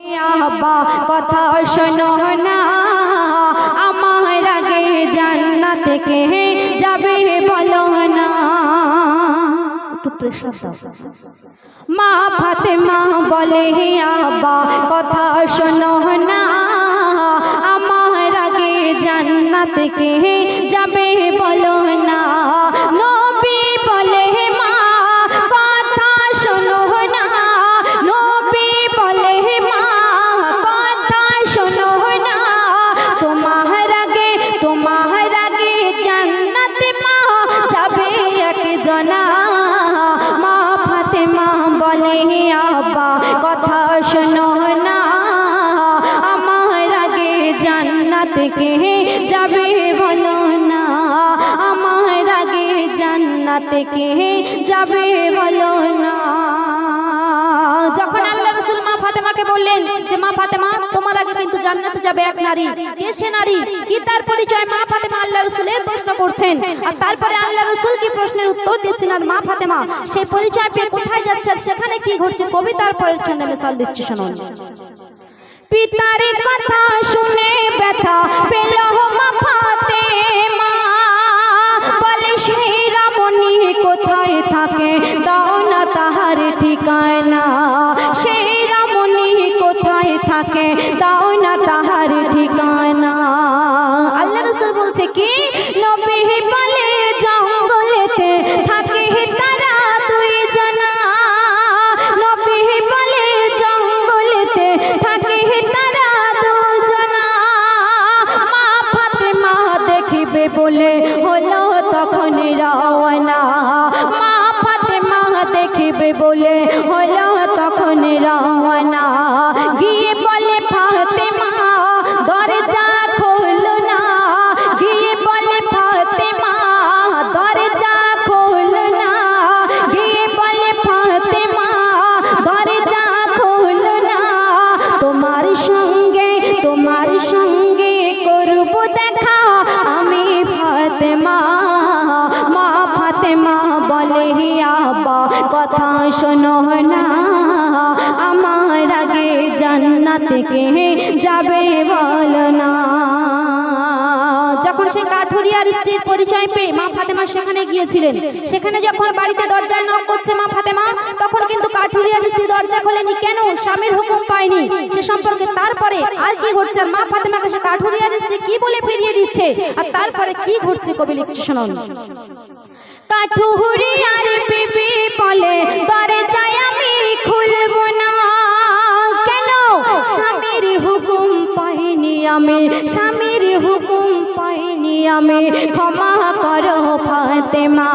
আব্বা, কথা শোনো না। আমার আগে জান্নাত থেকে যাবে বলো না। প্রেশার দাও। মা বলে, হে আব্বা, কথা শোনো না। আমার আগে জান্নাত থেকে যাবে বলো জান্নাত কে যাবে বলো না। আমার আগে জান্নাত কে যাবে বলো না। যখন আল্লাহ রসুল মা ফাতেমাকে বললেন যে, মা ফাতেমা, তোমার আগে কিন্তু জান্নাতে যাবে এক নারী। কে সে নারী? কি তার পরিচয় মা ফাতেমা আল্লাহ রসুলের প্রশ্ন করছেন? আর তারপরে আল্লাহ রসুল কি প্রশ্নের উত্তর দিচ্ছেন? আর মা ফাতেমা সেই পরিচয় পেয়ে কোথায় যাচ্ছে? সেখানে কি ঘটছে? কবিতার পরের ছন্দে মিসাল দিচ্ছে, শুনুন। পিতার কথা শুনে ব্যথা পেল মা ফাতেমা। বলে সেই রামণী কোথায় থাকে? দাও না তাহার ঠিকানা। সেই রামণী কোথায় থাকে? দাও না শোনো না আমার আগে জান্নাত কে যাবে বল না। কাঠুরিয়ার স্ত্রীর পরিচয় পেয়ে মা ফাতেমা সেখানে গিয়েছিলেন। সেখানে যখন বাড়িতে দরজায় নক করছে মা ফাতেমা, তখন কিন্তু কাঠুরিয়ার স্ত্রী দরজা খোলেনি। কেন? স্বামীর হুকুম পায়নি। সে সম্পর্কে তারপরে আর কি ঘটছে? মা ফাতেমাকে সে কাঠুরিয়ার স্ত্রী কি বলে ফিরিয়ে দিচ্ছে? আর তারপরে কি ঘটছে কবি লিখছে কাঠুরিয়ার বলে আমি খুলব না। কেন? স্বামীর হুকুম পাইনি আমি। স্বামীর হুকুম পাইনি আমি ক্ষমা করো ফাতেমা।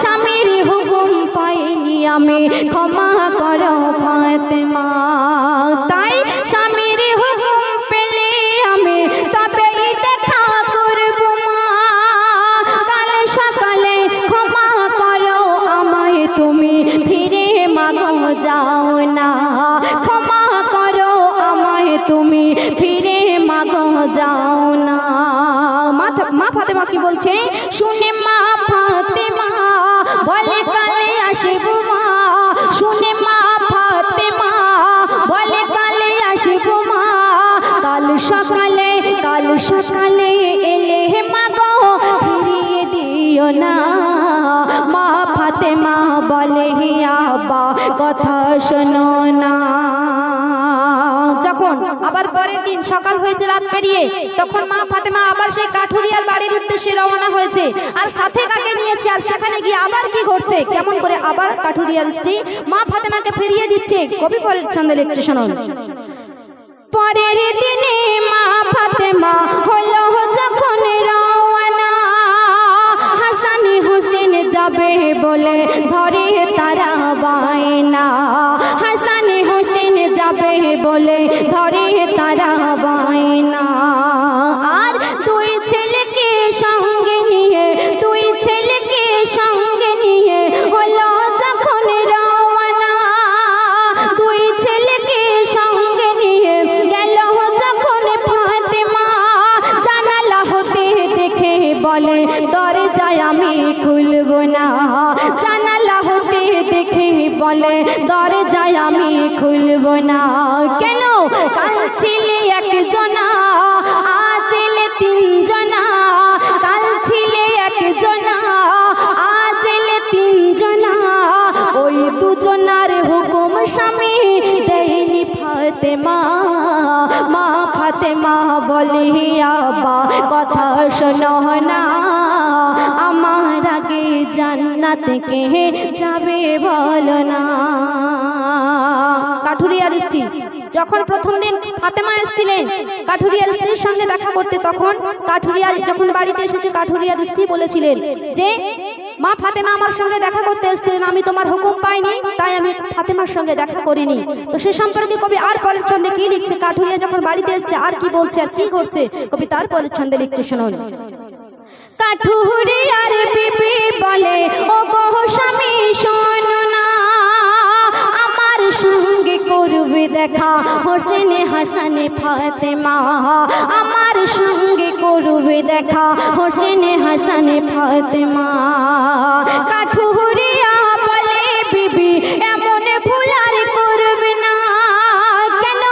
স্বামীর হুকুম পাইনি আমি, ক্ষমা করো ফাতেমা। তাই স্বামীর হুকুম পেলে আমি তবেই দেখা করব মা। কাল সকালে ক্ষমা করো আমায়, তুমি ফিরে মাগো যাও না। ক্ষমা করো আমায়, তুমি বলছে, শুনে মা ফাতেমা, বলে কালে আসব মা। শুনে মা ফাতেমা, বলে কালে আসব মা। কাল সকালে কাল সকালে এলে মাগো ফিরিয়ে দিও না। মা ফাতেমা বলে, হে আব্বা, কথা শোনো না। আবার পরের দিন সকাল হয়েছে, রাত পেরিয়ে। তখন মা ফাতেমা আবার সেই কাঠুরিয়ার বাড়ির উদ্দেশ্যে রওনা হয়েছে আর সাথে কাকে নিয়েছে আর সেখানে গিয়ে আবার কি ঘটছে? কেমন করে আবার কাঠুরিয়ার স্ত্রী মা ফাতেমাকে ফিরিয়ে দিচ্ছে? কবি পরের ছন্দে লিখছে, শুনুন। পরের দিনে মা ফাতেমা হলো যখন রওনা হাসানি হোসেন যাবে বলে ধরে তারা বায়না। যাবে বলে ধরে তারা বায়না। আর দুই ছেলেকে সঙ্গে নিয়ে, দুই ছেলেকে সঙ্গে নিয়ে হলো যখন রওয়ানা দুই ছেলেকে সঙ্গে নিয়ে গেল যখন ফাতেমা। জানালা হতে দেখে বলে, দরজায় আমি খুলব না। জানালা হতে দেখে বলে আমি খুলব না। কেন? ছিলে একজনা, আজ এলে তিনজনা। কাল ছিলে একজনা, আজ এলে তিনজনা। ওই দুজনার হুকুম স্বামী দেয়নি ফাতেমা। মা ফাতেমা বলে আবা কথা শোনো না। আমার আগে জান্নাত কে যাবে বলো না। কাঠুরিয়ার স্ত্রী। যখন প্রথম দিন ফাতেমা এসেছিলেন কাঠুরিয়ার স্ত্রীর সঙ্গে দেখা করতে, তখন কাঠুরিয়ার যখন বাড়িতে এসেছে, কাঠুরিয়ার স্ত্রী বলেছিলেন যে, মা ফাতেমা আমার সঙ্গে দেখা করতে এসেছিলেন, আমি তোমার হুকুম পাইনি, তাই আমি ফাতেমার সঙ্গে দেখা করিনি। তো সে সম্পর্কে কবি আর পরের ছন্দে কি লিখছে? কাঠুরিয়া যখন বাড়িতে এসছে, আর কি বলছে আর কি করছে? কবি তার পরের ছন্দে লিখছে, শুনুন। কাঠুরি আর বিবি বলে ও গো স্বামী, শোনো করবে দেখা, হোসেনে হাসানে, ফাতেমা। আমার সঙ্গে করবে দেখা, হোসেনে হাসানে, ফাতেমা। কাঠুরিয়া বলে, বিবি, এমন ভুল আর করবে না। কেন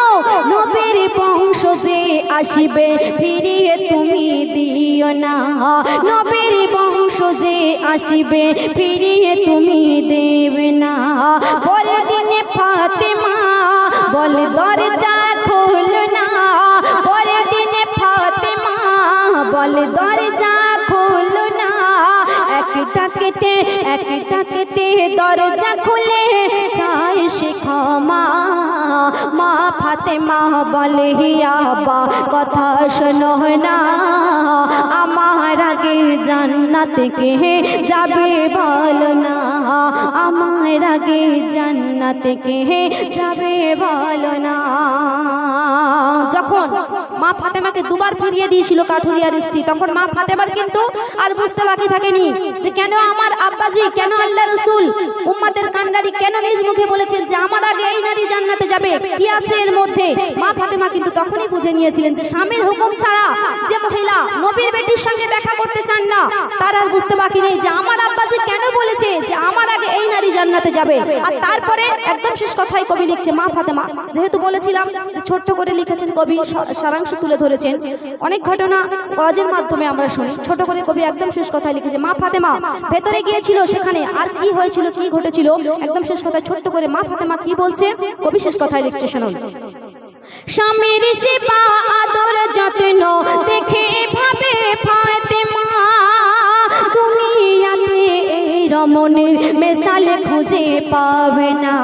নবীর বংশ যে আসিবে, ফিরিয়ে তুমি দিও না। নবীর বংশ যে আসিবে, ফিরিয়ে তুমি দেবে না। বল দরজা খোল না। পরে দিনে ফাতেমা বল দরজা খোল না। একটা কেতে একটা কেতে দরজা খুলে চায় সে ক্ষমা। মা ফাতেমা বলে হিয়াবা কথা শোনো না। আমার আগে জান্নাত কে যাবে বল না। আমার আগে জান্নাত কে যাবে বলো না। যখন মা ফাতেমাকে দুবার ফিরিয়ে দিয়েছিল কাঠুরিয়ার স্ত্রী। তখন মা ফাতেমার কিন্তু আর বুঝতে বাকি থাকেনি যে কেন আমার আব্বাজি, কেন আল্লাহ রসুল উম্মাদের কান্ডারি কেন নিজ মুখে বলেছেন যে আমার আগে এই নারী জান্নাতে যাবে? কি আছে এর মধ্যে? মা ফাতেমা কিন্তু তখনই বুঝে নিয়েছিলেন যে স্বামীর হুকুম ছাড়া যে মহিলা নবীর বেটির সঙ্গে দেখা করতে চান না, তার আর বুঝতে বাকি নেই যে আমার আব্বাজি কেন বলেছে যে আমার আগে এই নারী জান্নাতে যাবে? আর তারপরে একদম শেষ কথাই কবি লিখছে মা ফাতেমা। যেহেতু বলেছিলাম ছোট্ট করে লিখেছেন কবি সারাংশ তুলে ধরেছেন। অনেক ঘটনা ওয়াজের মাধ্যমে আমরা শুনি। ছোট করে কবি একদম শেষ কথায় লিখেছে, মা ফাতেমা, ভেতরে গিয়েছিল, সেখানে আর কি হয়েছিল, কি ঘটেছিল? একদম শেষ কথায় ছোট্ট করে মা ফাতেমা কি বলছে? কবি শেষ কথায় লিখছে, শুনুন। স্বামীর সেবা আদর যত্ন রমণীর মেশাল খুঁজে পাবে না।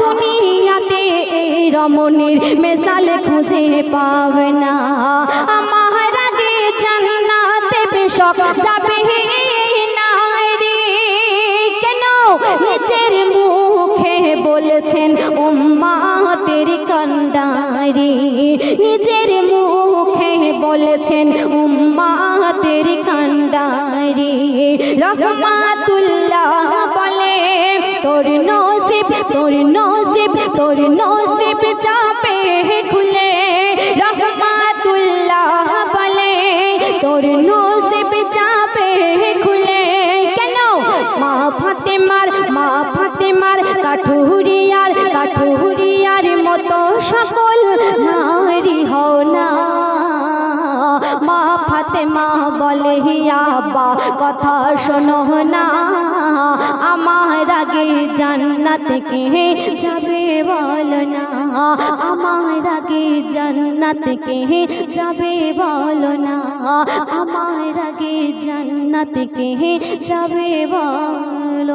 দুনিয়াতে এই রমণীর মেশাল খুঁজে পাবে না। আমার আগে জান্নাতে যাবে কেন নিজের মুখে বলেছেন কান্ডারি নিজের মুখে বলেছেন রহমাতুল্লাহ বলে, তোর নসিব তোর নসিব তোর নসিব যাবে খুলে। রহমাতুল্লাহ বলে, তোর নসিব যাবে খুলে। কেন? মা ফাতেমার মা ফাতেমার কাঠুরিয়ার হিয়াবা কথা শোনো না। আমার আগে জান্নাত কে যাবে বল না। আমার আগে জান্নাত কে যাবে বল না। আমার আগে জান্নাত কে যাবে বল